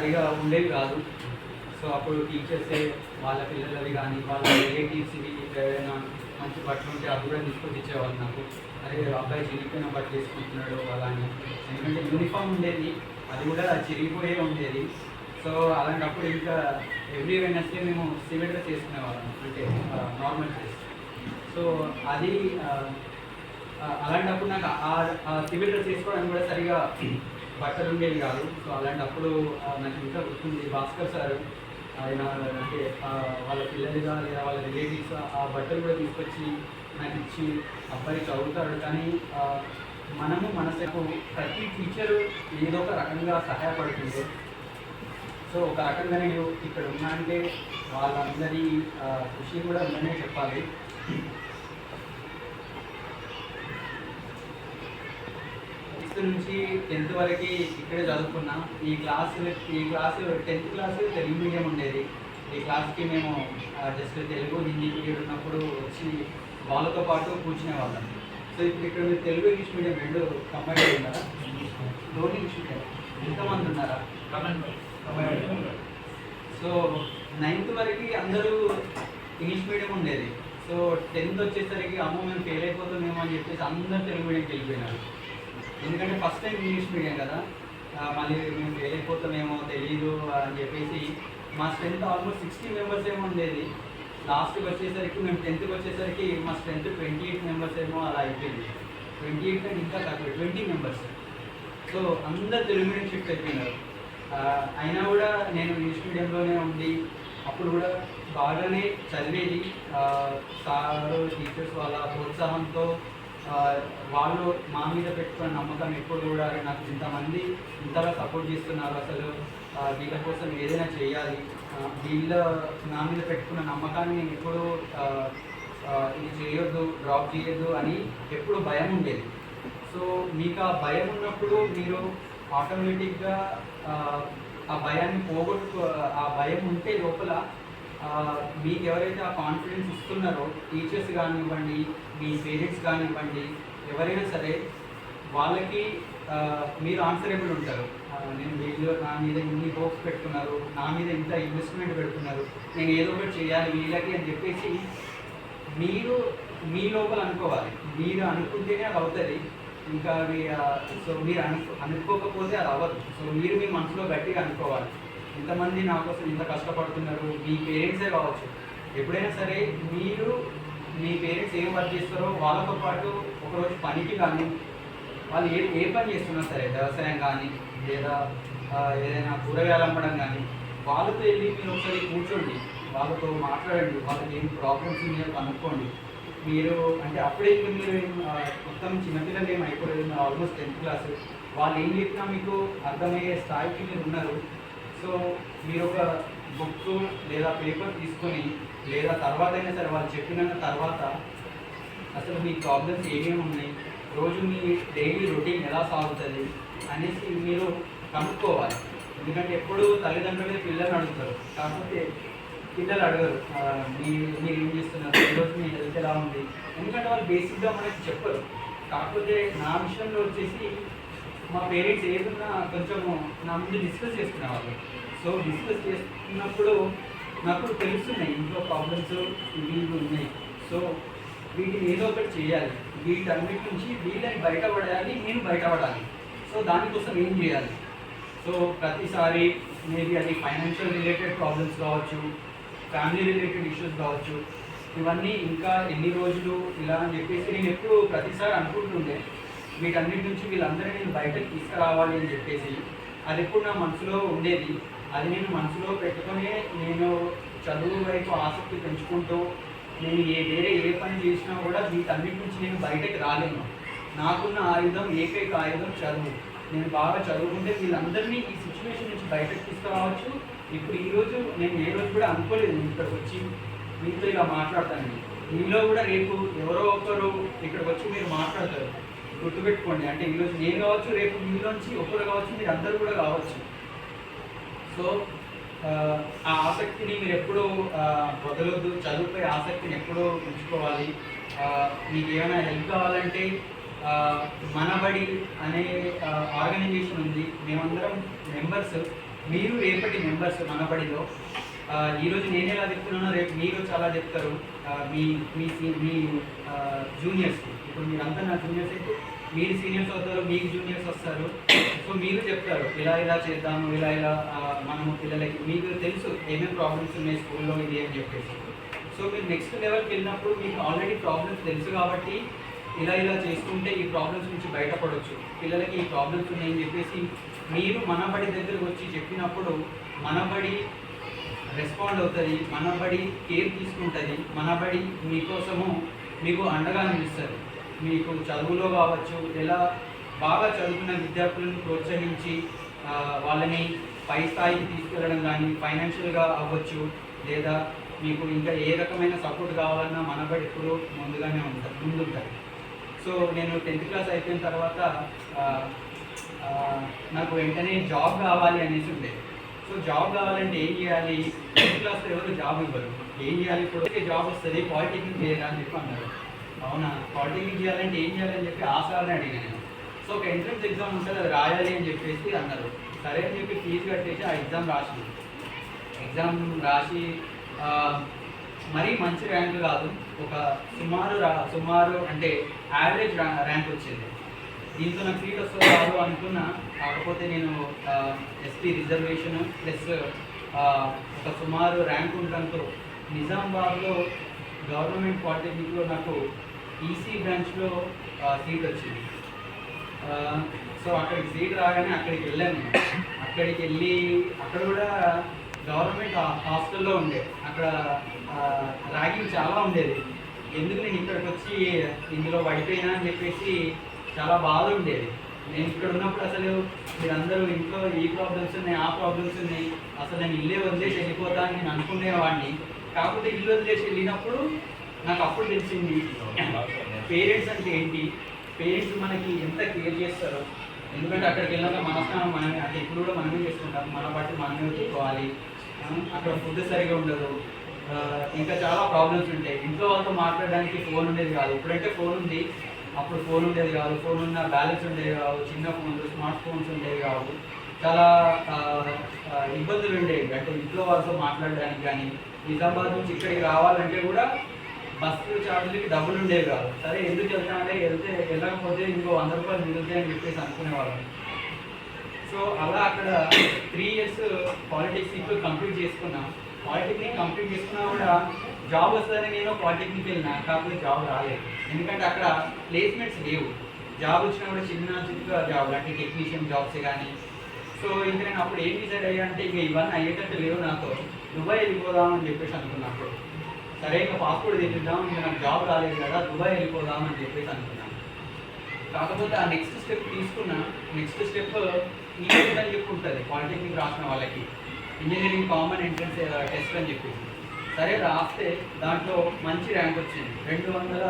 సరిగా ఉండేవి కాదు. సో అప్పుడు టీచర్సే వాళ్ళ పిల్లలవి కానీ వాళ్ళ రిలేటివ్స్వి ఏదైనా మంచి బట్టలు ఉంటే అవి కూడా తీసుకొచ్చి ఇచ్చేవాళ్ళు నాకు. అదే అబ్బాయి చిరిగిపోయిన బట్టలు తీసుకుంటున్నాడు అలా అని. ఎందుకంటే యూనిఫామ్ ఉండేది అది కూడా చిరిగిపోయే ఉండేది. సో అలాంటప్పుడు ఇంకా ఎవ్రీ వెనస్డే మేము సివిల్ చేసుకునేవాళ్ళం అంటే నార్మల్ డ్రెస్ సో అది అలాంటప్పుడు నాకు ఆ- ఆ సివిల్ డ్రెస్ కూడా సరిగా బట్టలు ఉండేవి కాదు. సో అలాంటప్పుడు నాకు ఇంకా గుర్తుంది భాస్కర్ సార్ ఆయన అంటే వాళ్ళ పిల్లలుగా లేదా వాళ్ళ రిలేటివ్స్ ఆ బట్టలు కూడా తీసుకొచ్చి నాకు ఇచ్చి అబ్బాయి చదువుతాడు. కానీ మనము మనసుకు ప్రతి టీచరు ఏదో ఒక రకంగా సహాయపడుతుంది. సో ఒక రకంగా నేను ఇక్కడ ఉన్నా అంటే వాళ్ళందరి కృషి కూడా ఉందనే చెప్పాలి. సిక్స్త్ నుంచి టెన్త్ వరకు ఇక్కడే చదువుకున్నా. ఈ క్లాస్ ఈ class tenth class Telugu medium ఉండేది. ఈ క్లాస్కి మేము జస్ట్ తెలుగు హిందీ పీరియడ్ ఉన్నప్పుడు వచ్చి వాళ్ళతో పాటు కూర్చునే వాళ్ళం. సో ఇప్పుడు ఇక్కడ మీరు తెలుగు ఇంగ్లీష్ మీడియం రెండు కంబైన్ ఉన్నారా? Only English medium. ఎంతమంది ఉన్నారా? సో నైన్త్ వరకు అందరూ ఇంగ్లీష్ మీడియం ఉండేది. సో టెన్త్ వచ్చేసరికి అమ్మో మేము ఫెయిల్ అయిపోతామేమో అని చెప్పేసి అందరూ తెలుగు మీడియంకి వెళ్ళిపోయినారు. ఎందుకంటే ఫస్ట్ టైం ఇంగ్లీష్ మీడియం కదా. మళ్ళీ మేము ఫెయిల్ అయిపోతామేమో తెలియదు అని చెప్పేసి మా స్ట్రెంత్ ఆల్మోస్ట్ సిక్స్టీ మెంబర్స్ ఏమో ఉండేది. లాస్ట్కి వచ్చేసరికి మేము టెన్త్కి వచ్చేసరికి మా స్ట్రెంత్ ట్వంటీ ఎయిట్ మెంబర్స్ ఏమో అలా అయిపోయింది. ట్వంటీ ఎయిట్ కంటే ఇంకా తక్కువ ట్వంటీ మెంబర్స్ సో అందరు తెలుగు మీడియం షిఫ్ట్ అయిపోయినారు. అయినా కూడా నేను ఇంగ్లీష్ మీడియంలోనే ఉండి అప్పుడు కూడా బాగానే చదివేది. సార్ టీచర్స్ వాళ్ళ ప్రోత్సాహంతో వాళ్ళు మా మీద పెట్టుకున్న నమ్మకం ఎప్పుడు కూడా నాకు ఇంతమంది ఇంతగా సపోర్ట్ చేస్తున్నారు అసలు వీళ్ళ కోసం ఏదైనా చేయాలి. వీళ్ళ నా మీద పెట్టుకున్న నమ్మకాన్ని నేను ఎప్పుడు ఇది చేయొద్దు డ్రాప్ చేయొద్దు అని ఎప్పుడు భయం ఉండేది. సో మీకు ఆ భయం ఉన్నప్పుడు మీరు ఆటోమేటిక్గా ఆ, భయాన్ని పోగొట్టు ఆ భయం ఉంటే లోపల మీకు ఎవరైతే ఆ కాన్ఫిడెన్స్ ఇస్తున్నారో టీచర్స్ కానివ్వండి మీ పేరెంట్స్ కానివ్వండి ఎవరైనా సరే వాళ్ళకి మీరు ఆన్సరబుల్ ఉంటారు. నేను వీళ్ళు నా మీద ఇన్ని హోప్స్ పెట్టుకున్నారు నా మీద ఇంత ఇన్వెస్ట్మెంట్ పెడుతున్నారు నేను ఏదో ఒకటి చేయాలి వీళ్ళకి అని చెప్పేసి మీరు మీ లోపల అనుకోవాలి. మీరు అనుకుంటేనే అది అవుతుంది. ఇంకా సో మీరు అను అనుకోకపోతే అది అవ్వదు. సో మీరు మీ మనసులో గట్టిగా అనుకోవాలి. ఇంతమంది నా కోసం ఇంత కష్టపడుతున్నారు మీ పేరెంట్సే కావచ్చు. ఎప్పుడైనా సరే మీరు మీ పేరెంట్స్ ఏం వర్క్ చేస్తారో వాళ్ళతో పాటు ఒకరోజు పనికి కానీ వాళ్ళు ఏ ఏ పని చేస్తున్నా సరే వ్యవసాయం కానీ లేదా ఏదైనా కూరగాయలు అమ్మడం కానీ వాళ్ళతో వెళ్ళి మీరు ఒకసారి కూర్చోండి. వాళ్ళతో మాట్లాడండి. వాళ్ళకి ఏం ప్రాబ్లమ్స్ ఉన్నాయో కనుక్కోండి. మీరు అంటే అప్పుడే మీరు మొత్తం చిన్నపిల్లలు ఏం అయిపోలేదు ఆల్మోస్ట్ టెన్త్ క్లాస్ వాళ్ళు ఏం చెప్పినా మీకు అర్థమయ్యే స్థాయికి మీరు ఉన్నారు. సో మీరు ఒక బుక్ లేదా పేపర్ తీసుకొని లేదా తర్వాత అయినా సరే వాళ్ళు చెప్పిన తర్వాత అసలు మీ ప్రాబ్లమ్స్ ఏమేమి ఉన్నాయి? రోజు మీ డైలీ రొటీన్ ఎలా సాగుతుంది? అనేసి మీరు కనుక్కోవాలి. ఎందుకంటే ఎప్పుడు తల్లిదండ్రులే పిల్లలు అడుగుతారు. కాకపోతే పిల్లలు అడగరు. మీ మీరు ఏం చేస్తున్నారు ఈరోజు మీ హెల్త్ ఎలా ఉంది? ఎందుకంటే వాళ్ళు బేసిక్గా మనకి చెప్పరు. కాకపోతే నా విషయంలో వచ్చేసి మా పేరెంట్స్ ఏదన్నా కొంచెం నా ముందు డిస్కస్ చేసుకునేవాళ్ళు సో డిస్కస్ చేసుకున్నప్పుడు నాకు తెలుస్తున్నాయి ఇంట్లో ప్రాబ్లమ్స్ ఇవి ఇవి ఉన్నాయి. సో వీటిని ఏదో ఒకటి చేయాలి. వీటన్నిటి నుంచి వీళ్ళని బయటపడాలి నేను బయటపడాలి. సో దానికోసం ఏం చేయాలి? సో ప్రతిసారి మేబీ అది ఫైనాన్షియల్ రిలేటెడ్ ప్రాబ్లమ్స్ కావచ్చు ఫ్యామిలీ రిలేటెడ్ ఇష్యూస్ కావచ్చు ఇవన్నీ ఇంకా ఎన్ని రోజులు ఇలా అని చెప్పేసి నేను ఎప్పుడు ప్రతిసారి అనుకుంటుండే. వీటన్నిటి నుంచి వీళ్ళందరినీ నేను బయటకు తీసుకురావాలి అని చెప్పేసి అది ఎప్పుడు నా మనసులో ఉండేది. అది నేను మనసులో పెట్టుకునే నేను చదువు వైపు ఆసక్తి పెంచుకుంటూ నేను ఏ వేరే ఏ పని చేసినా కూడా వీటన్నిటి నుంచి నేను బయటకు రాలేను. నాకున్న ఆయుధం ఏకైక ఆయుధం చదువు. నేను బాగా చదువుకుంటే వీళ్ళందరినీ ఈ సిచ్యువేషన్ నుంచి బయటకు తీసుకురావచ్చు. ఇప్పుడు ఈరోజు నేను ఏ రోజు కూడా అనుకోలేదు ఇక్కడికి వచ్చి మీతో ఇలా మాట్లాడతాను మీలో కూడా రేపు ఎవరో ఒకరు ఇక్కడికి వచ్చి మీరు మాట్లాడతారు. గుర్తుపెట్టుకోండి. అంటే ఈరోజు నేను కావచ్చు రేపు మీలోంచి ఒకరు కావచ్చు మీరు అందరూ కూడా కావచ్చు. సో ఆ, ఆసక్తిని మీరు ఎప్పుడూ వదలొద్దు. చదువుపై ఆసక్తిని ఎప్పుడూ ఉంచుకోవాలి మీకు ఏమైనా హెల్ప్ కావాలంటే మనబడి అనే ఆర్గనైజేషన్ ఉంది. మేమందరం మెంబర్స్. మీరు రేపటి మెంబర్స్ మనబడిలో. ఈరోజు నేను ఎలా చెప్తున్నానో రేపు మీరు చాలా చెప్తారు. మీ మీ మీ జూనియర్స్కి ఇప్పుడు మీరంతా నా జూనియర్స్ అయితే మీరు సీనియర్స్ అవుతారు మీకు జూనియర్స్ వస్తారు. సో మీరు చెప్తారు ఇలా ఇలా చేద్దాము ఇలా ఇలా మనము పిల్లలకి మీకు తెలుసు ఏమేమి ప్రాబ్లమ్స్ ఉన్నాయి స్కూల్లో ఇది అని చెప్పేసి. సో మీరు నెక్స్ట్ లెవెల్కి వెళ్ళినప్పుడు మీకు ఆల్రెడీ ప్రాబ్లమ్స్ తెలుసు కాబట్టి ఇలా ఇలా చేసుకుంటే ఈ ప్రాబ్లమ్స్ నుంచి బయటపడవచ్చు పిల్లలకి ఈ ప్రాబ్లమ్స్ ఉన్నాయని చెప్పేసి మీరు మనబడి దగ్గరకు వచ్చి చెప్పినప్పుడు మనబడి రెస్పాండ్ అవుతుంది మనబడి కేర్ తీసుకుంటుంది మనబడి మీకోసము మీకు అండగా నిలుస్తుంది. మీకు చదువులో కావచ్చు ఎలా బాగా చదువుకున్న విద్యార్థులను ప్రోత్సహించి వాళ్ళని పై స్థాయికి తీసుకెళ్ళడం కానీ ఫైనాన్షియల్గా అవ్వచ్చు లేదా మీకు ఇంకా ఏ రకమైన సపోర్ట్ కావాలన్నా మనబడి ఎప్పుడూ ముందుగానే ఉంటుంది ముందుంటుంది సో నేను టెన్త్ క్లాస్ అయిపోయిన తర్వాత నాకు వెంటనే జాబ్ కావాలి అనేసి ఉండేది సో జాబ్ కావాలంటే ఏం చేయాలి? టెన్త్ క్లాస్లో ఎవరు జాబ్ ఇవ్వరు. ఏం చేయాలి? ఇప్పుడు జాబ్ వస్తుంది? పాలిటెక్నిక్ చేయరా అని చెప్పి అన్నారు. అవునా? పాలిటెక్నిక్ చేయాలంటే ఏం చేయాలని చెప్పి ఆ సార్ని అడిగాను సో ఒక ఎంట్రన్స్ ఎగ్జామ్ ఉంటుంది అది రాయాలి అని చెప్పేసి అన్నారు. సరే అని చెప్పి ఫీజు కట్టేసి ఆ ఎగ్జామ్ రాసింది. ఎగ్జామ్ రాసి మరీ మంచి ర్యాంక్ కాదు ఒక సుమారు రా సుమారు అంటే యావరేజ్ ర్యాంక్ వచ్చింది. దీంతో నాకు సీట్ వస్తుంది కాదు అనుకున్నా కాకపోతే నేను ఎస్టీ రిజర్వేషన్ ప్లస్ ఒక సుమారు ర్యాంక్ ఉండడంతో నిజామాబాద్లో గవర్నమెంట్ పాలిటెక్నిక్లో నాకు ఈసీ బ్రాంచ్లో సీట్ వచ్చింది. సో అక్కడికి సీట్ రాగానే అక్కడికి వెళ్ళాను అక్కడికి వెళ్ళి అక్కడ కూడా గవర్నమెంట్ హాస్టల్లో ఉండే. అక్కడ ర్యాగింగ్ చాలా ఉండేది. ఎందుకు నేను ఇక్కడికి వచ్చి ఇందులో పడిపోయినా అని చెప్పేసి చాలా బాధ ఉండేది. నేను ఇక్కడ ఉన్నప్పుడు అసలు మీరందరూ ఇంట్లో ఈ ప్రాబ్లమ్స్ ఉన్నాయి ఆ ప్రాబ్లమ్స్ ఉన్నాయి. అసలు నేను ఇల్లే వదిలేసి వెళ్ళిపోతా అని నేను అనుకునేవాడిని. కాకపోతే ఇల్లు వదిలేసి వెళ్ళినప్పుడు నాకు అప్పుడు తెలిసింది పేరెంట్స్ అంటే ఏంటి? పేరెంట్స్ మనకి ఎంత కేర్ చేస్తారో ఎందుకంటే అక్కడికి వెళ్ళాక మన స్నానం మనమే అంటే ఇప్పుడు కూడా మనమే చేసుకుంటాం. మన బట్టి మనమే ఉతుక్కోవాలి అక్కడ ఫుడ్ సరిగా ఉండదు. ఇంకా చాలా ప్రాబ్లమ్స్ ఉంటాయి. ఇంట్లో వాళ్ళతో మాట్లాడడానికి ఫోన్ ఉండేది కాదు. ఇప్పుడంటే ఫోన్ ఉంది. అప్పుడు ఫోన్ ఉండేది కాదు. ఫోన్ ఉన్న బ్యాలెన్స్ ఉండేది కాదు చిన్న ఫోన్లు స్మార్ట్ ఫోన్స్ ఉండేవి కావు. చాలా ఇబ్బందులు ఉండేవి. అంటే ఇంట్లో వాళ్ళతో మాట్లాడడానికి కానీ నిజామాబాద్ నుంచి ఇక్కడికి రావాలంటే కూడా బస్సు ఛార్జీలకి డబ్బులు ఉండేవి కాదు. సరే ఎందుకు వెళ్తామంటే వెళ్తే వెళ్ళకపోతే ఇంకో వంద రూపాయలు మిగులుతాయి అని చెప్పేసి అనుకునేవాళ్ళం. సో అలా అక్కడ త్రీ ఇయర్స్ పాలిటెక్నిక్ కంప్లీట్ చేసుకున్నా. పాలిటెక్నిక్ కంప్లీట్ చేసుకున్నా కూడా జాబ్ వస్తుందని నేను పాలిటెక్నిక్ వెళ్ళినా కాకపోతే జాబ్ రాలేదు. ఎందుకంటే అక్కడ ప్లేస్మెంట్స్ లేవు. జాబ్ వచ్చినా కూడా చిన్న చిన్న జాబ్ అంటే టెక్నీషియన్ జాబ్స్ కానీ. సో ఇంకా నేను అప్పుడు ఏం డిసైడ్ అయ్యా అంటే ఇక ఇవన్నీ అయ్యేటట్టు లేవు నాతో. దుబాయ్ వెళ్ళిపోదాం అని చెప్పేసి అనుకున్నప్పుడు సరే ఇంకా పాస్పోర్ట్ తెప్పిద్దాం ఇంకా నాకు జాబ్ రాలేదు కదా దుబాయ్ వెళ్ళిపోదాం అని చెప్పేసి అనుకున్నాను. కాకపోతే ఆ నెక్స్ట్ స్టెప్ తీసుకున్న నెక్స్ట్ స్టెప్ ఇంజనీరింగ్ అని చెప్పి ఉంటుంది పాలిటెక్నిక్ రాసిన వాళ్ళకి. ఇంజనీరింగ్ కామన్ ఎంట్రన్స్ టెస్ట్ అని చెప్పేసి. సరే రాస్తే దాంట్లో మంచి ర్యాంక్ వచ్చింది. రెండు వందల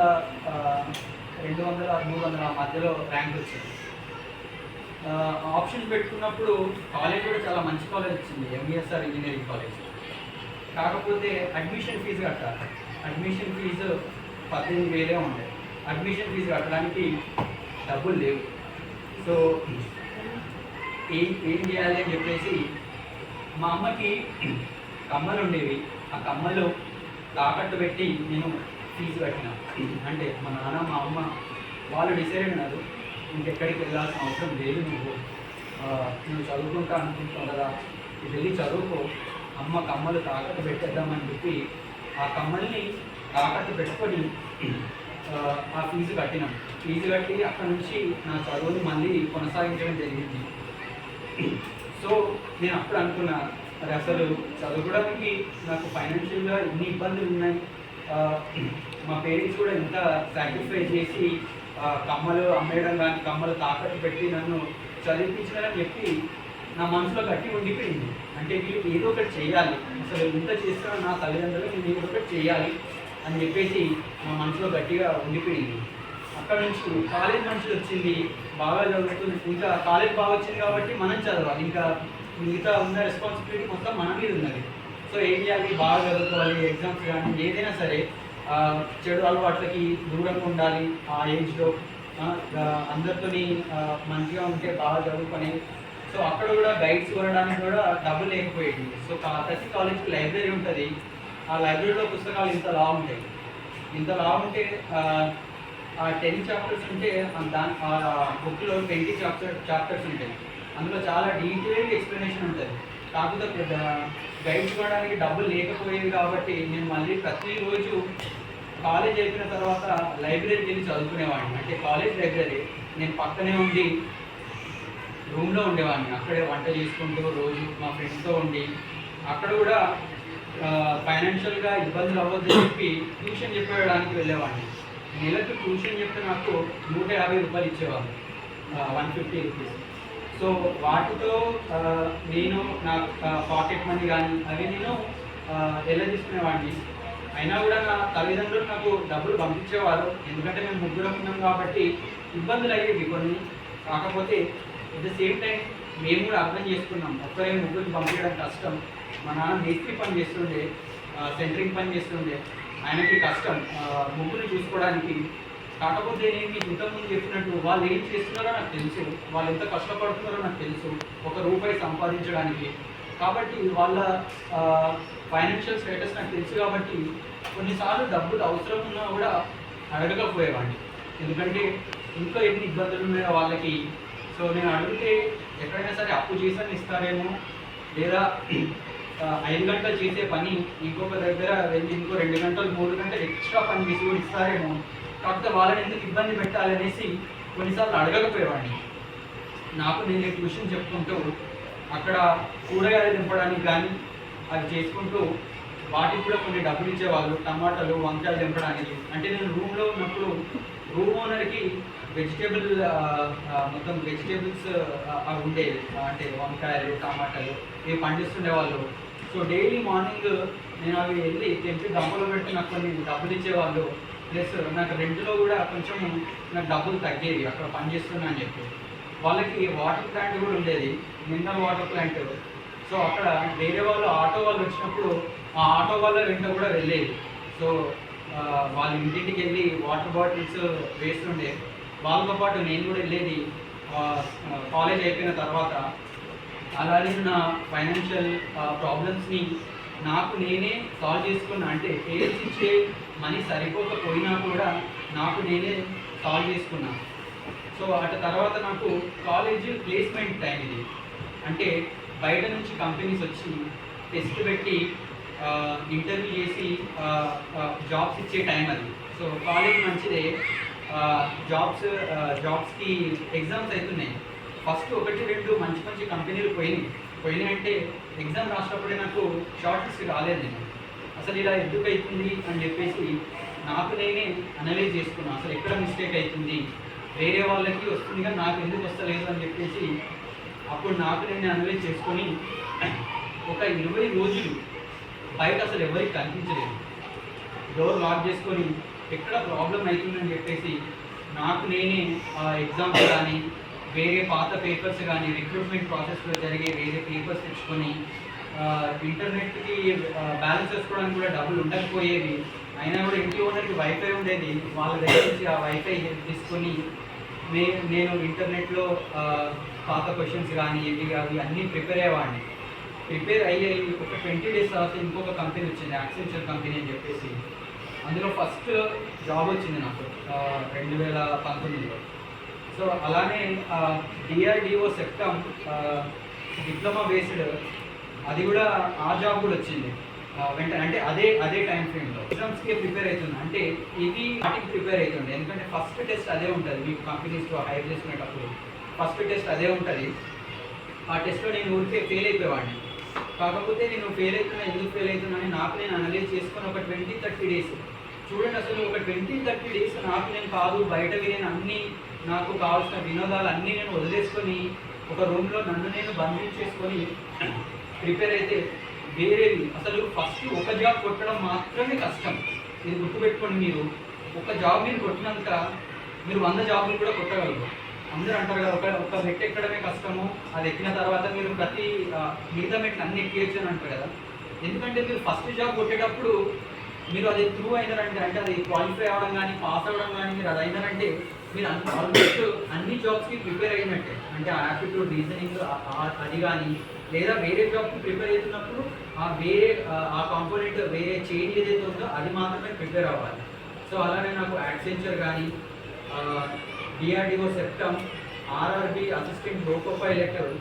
రెండు వందల మూడు వందల మధ్యలో ర్యాంక్ వచ్చింది. ఆప్షన్ పెట్టుకున్నప్పుడు కాలేజ్ కూడా చాలా మంచి కాలేజ్ వచ్చింది ఎంఈఎస్ఆర్ ఇంజనీరింగ్ కాలేజ్ కాకపోతే అడ్మిషన్ ఫీజు కట్టాలి. అడ్మిషన్ ఫీజు పద్దెనిమిది వేలే ఉండే. అడ్మిషన్ ఫీజు కట్టడానికి డబ్బులు లేవు. సో ఏం ఏం చేయాలి అని చెప్పేసి మా అమ్మకి కమ్మలు ఉండేవి. ఆ కమ్మలు తాకట్టు పెట్టి నేను ఫీజు కట్టిన. అంటే మా నాన్న మా అమ్మ వాళ్ళు డిసైడ్ అయినారు ఇంకెక్కడికి వెళ్ళాల్సిన అవసరం లేదు నువ్వు. నువ్వు చదువుకుంటా అనుకుంటావు కదా. ఇది వెళ్ళి చదువుకో. అమ్మ కమ్మలు తాకట్టు పెట్టేద్దామని చెప్పి ఆ కమ్మల్ని తాకట్టు పెట్టుకొని ఆ, ఫీజు కట్టినాం. ఫీజు కట్టి అక్కడ నుంచి నా చదువుని మళ్ళీ కొనసాగించడం జరిగింది. సో నేను అప్పుడు అనుకున్నా మరి అసలు చదువుకోవడానికి నాకు ఫైనాన్షియల్గా ఎన్ని ఇబ్బందులు ఉన్నాయి. మా పేరెంట్స్ కూడా ఎంత సాటిస్ఫై చేసి ఆ, కమ్మలు అమ్మేయడం కానీ కమ్మలు తాకట్టు పెట్టి నన్ను చదివించడం చెప్పి నా మనసులో గట్టి ఉండిపోయింది. అంటే వీళ్ళు ఏదో ఒకటి చేయాలి. అసలు ఇంత చేస్తున్న నా తల్లిదండ్రులు నేను ఏదో ఒకటి చేయాలి అని చెప్పేసి మా మనసులో గట్టిగా ఉండిపోయింది. అక్కడ నుంచి కాలేజ్ మనుషులు వచ్చింది. బాగా చదువుతుంది. ఇంకా కాలేజ్ బాగా వచ్చింది కాబట్టి మనం చదవాలి. ఇంకా మిగతా ఉన్న రెస్పాన్సిబిలిటీ మొత్తం మన మీద ఉన్నది. సో ఏం చేయాలి? బాగా చదువుకోవాలి. ఎగ్జామ్స్ కానీ ఏదైనా సరే చెడు అలవాట్లకి దూరంగా ఉండాలి. ఆ ఏజ్లో అందరితోని మంచిగా ఉంటే బాగా చదువుకొని సో అక్కడ కూడా గైడ్స్ కొనడానికి కూడా డబ్బు లేకపోయింది. సో కా- ప్రతి కాలేజ్కి లైబ్రరీ ఉంటుంది. ఆ లైబ్రరీలో పుస్తకాలు ఇంత లా ఉంటాయి. ఇంత లా ఉంటే ఆ, టెన్ చాప్టర్స్ ఉంటే దాని ఆ బుక్లో ట్వంటీ చాప్టర్ చాప్టర్స్ ఉంటాయి. అందులో చాలా డీటెయిల్డ్ ఎక్స్ప్లెనేషన్ ఉంటుంది. కాకపోతే గైడ్స్ కొనడానికి డబ్బులు లేకపోయేవి కాబట్టి నేను మళ్ళీ ప్రతిరోజు కాలేజ్ అయిపోయిన తర్వాత లైబ్రరీకి వెళ్ళి చదువుకునేవాడిని. అంటే కాలేజ్ లైబ్రరీ నేను పక్కనే ఉండి రూమ్లో ఉండేవాడిని. అక్కడే వంట చేసుకుంటూ రోజు మా ఫ్రెండ్స్తో ఉండి అక్కడ కూడా ఫైనాన్షియల్గా ఇబ్బందులు అవ్వద్దని చెప్పి ట్యూషన్ చెప్పేయడానికి వెళ్ళేవాడిని. నెలకు ట్యూషన్ చెప్తే నాకు నూట యాభై రూపాయలు ఇచ్చేవాళ్ళు. వన్ ఫిఫ్టీ రూపీస్ సో వాటితో నేను నా పాకెట్ మనీ కానీ అవి నేను ఎలా తీసుకునేవాడిని? అయినా కూడా నా తల్లిదండ్రులు నాకు డబ్బులు పంపించేవారు. ఎందుకంటే మేము ముగ్గురం ఉన్నాం కాబట్టి ఇబ్బందులు అయ్యేవి కొన్ని. కాకపోతే ఎట్ ద సేమ్ టైం మేము కూడా అర్థం చేసుకున్నాం. ఒక్కరే ముగ్గురికి పంపించడం కష్టం. మా నాన్న మేస్త్రి పని చేస్తుండే సెంటరింగ్ పని చేస్తుండే. ఆయనకి కష్టం. ఆ, ముగ్గురు చూసుకోవడానికి. కాకపోతే నేను మీకు ఇంతకుముందు చెప్పినట్టు వాళ్ళు ఏం చేస్తున్నారో నాకు తెలుసు. వాళ్ళు ఎంత కష్టపడుతున్నారో నాకు తెలుసు. ఒక రూపాయి సంపాదించడానికి. కాబట్టి వాళ్ళ ఫైనాన్షియల్ స్టేటస్ నాకు తెలుసు కాబట్టి కొన్నిసార్లు డబ్బులు అవసరం ఉన్నా కూడా అడగకపోయేవాడిని. ఎందుకంటే ఇంకా ఎన్ని ఇబ్బందులు ఉన్నాయో వాళ్ళకి సో నేను అడిగితే ఎక్కడైనా సరే అప్పు చేసని ఇస్తారేమో లేదా ఐదు గంటలు చేసే పని ఇంకొక దగ్గర వెళ్ళి ఇంకో రెండు గంటలు మూడు గంటలు ఎక్స్ట్రా పని చేసి కూడా ఇస్తారేమో. కాకపోతే వాళ్ళని ఎందుకు ఇబ్బంది పెట్టాలి అనేసి కొన్నిసార్లు అడగకపోయేవాడిని. నాకు నేను ట్యూషన్ చెప్పుకుంటూ అక్కడ కూరగాయలు దింపడానికి కానీ అవి చేసుకుంటూ వాటికి కూడా కొన్ని డబ్బులు ఇచ్చేవాళ్ళు టమాటాలు వంకాయలు దింపడానికి. అంటే నేను రూమ్లో ఉన్నప్పుడు రూమ్ ఓనర్కి వెజిటేబుల్ uh, uh, మొత్తం వెజిటేబుల్స్ uh, అవి ఉండేవి అంటే వంకాయలు టమాటాలు ఇవి పండిస్తుండే వాళ్ళు. సో డైలీ మార్నింగ్ నేను అవి వెళ్ళి తెంపి డబ్బులు పెట్టి నాకు కొన్ని డబ్బులు ఇచ్చేవాళ్ళు. ప్లస్ నాకు రెంట్లో కూడా కొంచెం నాకు డబ్బులు తగ్గేవి అక్కడ పనిచేస్తున్నా అని చెప్పి. వాళ్ళకి వాటర్ ప్లాంట్ కూడా ఉండేది మినరల్ వాటర్ ప్లాంట్ సో అక్కడ వేరే వాళ్ళు ఆటో వాళ్ళు వచ్చినప్పుడు ఆ ఆటో వాళ్ళ వెంట కూడా వెళ్ళేది. సో వాళ్ళ ఇంటింటికి వెళ్ళి వాటర్ బాటిల్స్ వేస్తుండే. వాళ్ళతో పాటు నేను కూడా వెళ్ళేది కాలేజ్ అయిపోయిన తర్వాత. అలానే నా ఫైనాన్షియల్ ప్రాబ్లమ్స్ని నాకు నేనే సాల్వ్ చేసుకున్నా. అంటే పేరెంట్స్ ఇచ్చే మనీ సరిపోకపోయినా కూడా నాకు నేనే సాల్వ్ చేసుకున్నా. సో అటు తర్వాత నాకు కాలేజ్ ప్లేస్మెంట్ టైం ఇది. అంటే బయట నుంచి కంపెనీస్ వచ్చి టెస్ట్ పెట్టి ఇంటర్వ్యూ చేసి జాబ్స్ ఇచ్చే టైం అది. సో కాలేజ్ మంచిదే. జాబ్స్ జాబ్స్కి ఎగ్జామ్స్ అవుతున్నాయి ఫస్ట్ ఒకటి రెండు మంచి మంచి కంపెనీలు పోయినాయి పోయినాయి. అంటే ఎగ్జామ్ రాసినప్పుడే నాకు షార్ట్ లిస్ట్ రాలేదు నేను. అసలు ఇలా ఎందుకు అవుతుంది అని చెప్పేసి నాకు నేనే అనలైజ్ చేసుకున్నాను అసలు ఎక్కడ మిస్టేక్ అవుతుంది వేరే వాళ్ళకి వస్తుంది కానీ నాకు ఎందుకు వస్తలేదు అని చెప్పేసి అప్పుడు నాకు నేను అనలైజ్ చేసుకొని ఒక ఇరవై రోజులు బయట అసలు ఎవరికి కనిపించలేదు. డోర్ లాక్ చేసుకొని ఎక్కడ ప్రాబ్లం అవుతుందని చెప్పేసి నాకు నేనే ఎగ్జామ్స్ కానీ వేరే పాత పేపర్స్ కానీ రిక్రూట్మెంట్ ప్రాసెస్లో జరిగే వేరే పేపర్స్ తెచ్చుకొని ఇంటర్నెట్కి బ్యాలెన్స్ చేసుకోవడానికి కూడా డబ్బులు ఉండకపోయేవి. అయినా కూడా ఇంటి ఓనర్కి వైఫై ఉండేది. వాళ్ళ దగ్గర నుంచి ఆ వైఫై తీసుకొని నే నేను ఇంటర్నెట్లో పాత క్వశ్చన్స్ కానీ ఇవి అవి అన్నీ ప్రిపేర్ అయ్యేవాడిని. ప్రిపేర్ అయ్యాయి ఒక ట్వంటీ డేస్ తర్వాత ఇంకొక కంపెనీ వచ్చింది యాక్సెంచర్ కంపెనీ అని చెప్పేసి. అందులో ఫస్ట్ జాబ్ వచ్చింది నాకు రెండు వేల పంతొమ్మిదిలో. సో అలానే డిఆర్డిఓ సెప్టమ్ డిప్లొమా బేస్డ్ అది కూడా ఆ జాబ్ కూడా వచ్చింది. వెంటనే అంటే అదే అదే టైం ఫ్రేమ్లో ఎగ్జామ్స్కి ప్రిపేర్ అవుతుంది అంటే ఇది వాటికి ప్రిపేర్ అవుతుంది. ఎందుకంటే ఫస్ట్ టెస్ట్ అదే ఉంటుంది. మీకు కంపెనీస్లో హైర్ చేసుకునేటప్పుడు ఫస్ట్ టెస్ట్ అదే ఉంటుంది. ఆ టెస్ట్లో నేను ఊరికే ఫెయిల్ అయిపోయేవాడిని. కాకపోతే నేను ఫెయిల్ అవుతున్నా ఎందుకు ఫెయిల్ అవుతున్నా అని నాకు నేను అనలైజ్ చేసుకొని ఒక ట్వంటీ థర్టీ డేస్ చూడండి అసలు ఒక ట్వంటీ థర్టీ డేస్ నాకు నేను కాదు బయటవి నేను అన్ని నాకు కావాల్సిన వినోదాలు అన్నీ నేను వదిలేసుకొని ఒక రూమ్లో నన్ను నేను బంధించేసుకొని ప్రిపేర్ అయితే వేరేవి అసలు ఫస్ట్ ఒక జాబ్ కొట్టడం మాత్రమే కష్టం. ఇది గుర్తుపెట్టుకోండి మీరు. ఒక జాబ్ మీరు కొట్టినాక మీరు వంద జాబ్లు కూడా కొట్టగలరు. అందరూ అంటారు కదా ఒక ఒక మెట్ ఎక్కడమే కష్టము అది ఎక్కిన తర్వాత మీరు ప్రతి మిగతా మెట్లు అన్ని ఎక్కేయచ్చు అని అంటారు కదా. ఎందుకంటే మీరు ఫస్ట్ జాబ్ కొట్టేటప్పుడు మీరు అది త్రూ అయినారంటే అంటే అది క్వాలిఫై అవ్వడం కానీ పాస్ అవ్వడం కానీ మీరు అది అయినారంటే మీరు ఆల్మోస్ట్ అన్ని జాబ్స్కి ప్రిపేర్ అయినట్టే. అంటే ఆప్టిట్యూడ్ రీజనింగ్ అది కానీ లేదా వేరే జాబ్కి ప్రిపేర్ అవుతున్నప్పుడు ఆ వేరే ఆ- కాంపోనెంట్ వేరే చేంజ్ ఏదైతే ఉందో అది మాత్రమే ప్రిపేర్ అవ్వాలి. సో అలానే నాకు యాక్సెంచర్ కానీ DRDO CEPTAM RRB assistant loco letter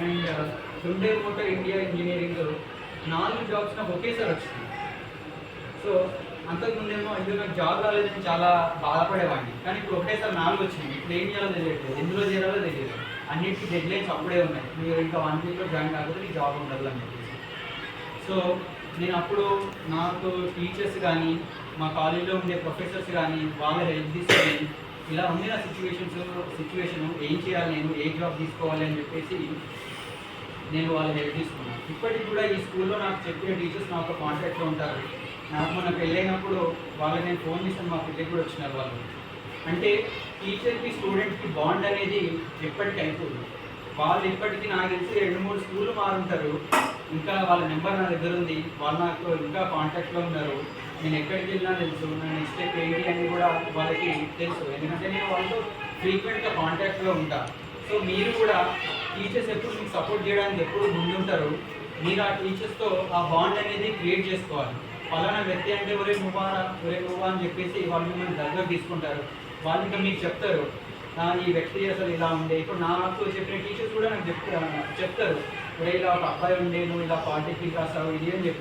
and Hyundai motor India engineering నాలుగు జాబ్స్ నాకు ఒకేసారి వచ్చింది సో అంతకుముందేమో ఎందుకు నాకు జాబ్ రాలేదని చాలా బాధపడేవాడిని. కానీ ఇప్పుడు ఒకటేసారి నాలుగు వచ్చింది ఇప్పుడు ఏం చేయాలో తెలియట్లేదు. ఎందులో చేరాలో తెలియదు. అన్నిటికీ డెడ్ లైన్స్ అప్పుడే ఉన్నాయి. మీరు ఇంకా వన్ వీక్లో జాయిన్ కాకపోతే మీకు జాబ్ ఉండదు అని చెప్పేసి. సో నేను అప్పుడు నాకు టీచర్స్ కానీ మా కాలేజీలో ఉండే ప్రొఫెసర్స్ కానీ వాళ్ళ హెల్ప్ తీసుకొని ఇలా ఉంది నా సిచ్యువేషన్స్ సిచ్యువేషన్ ఏం చేయాలి నేను ఏ జాబ్ తీసుకోవాలి అని చెప్పేసి నేను వాళ్ళ హెల్ప్ తీసుకున్నాను. ఇప్పటికి కూడా ఈ స్కూల్లో నాకు చెప్పిన టీచర్స్ నాతో కాంటాక్ట్లో ఉంటారు. నాకు మన పెళ్ళైనప్పుడు వాళ్ళకి నేను ఫోన్ చేసాను మా పిల్లకి కూడా వచ్చినారు వాళ్ళు. అంటే టీచర్కి స్టూడెంట్కి బాండ్ అనేది ఎప్పటికీ అయిపోదు. వాళ్ళు ఇప్పటికీ నాకు తెలిసి రెండు మూడు స్కూళ్ళు మారుంటారు. ఇంకా వాళ్ళ నెంబర్ నా దగ్గర ఉంది. వాళ్ళు నాకు ఇంకా కాంటాక్ట్లో ఉన్నారు. నేను ఎక్కడికి వెళ్ళినా తెలుసు. నా నెక్స్ట్ స్టెప్ ఏంటి అని కూడా వాళ్ళకి తెలుసు. ఎందుకంటే నేను వాళ్ళతో ఫ్రీక్వెంట్గా కాంటాక్ట్లో ఉంటా. సో మీరు కూడా టీచర్స్ ఎప్పుడు మీకు సపోర్ట్ చేయడానికి ఎప్పుడు ముందుంటారు? మీరు ఆ టీచర్స్తో ఆ బాండ్ అనేది క్రియేట్ చేసుకోవాలి. ఫలానా వ్యక్తి అంటే ఒరే నువ్వా ఒరే నువ్వా అని చెప్పేసి వాళ్ళు మిమ్మల్ని దగ్గర తీసుకుంటారు. వాళ్ళు ఇంకా మీకు చెప్తారు. ఈ వ్యక్తి అసలు ఇలా ఉండే. ఇప్పుడు నాకు చెప్పిన టీచర్స్ కూడా నాకు చెప్తారు చెప్తారు. ఒరే ఇలా ఒక అబ్బాయి ఉండే నువ్వు ఇలా పార్టీకి రాసావు ఇది అని చెప్పి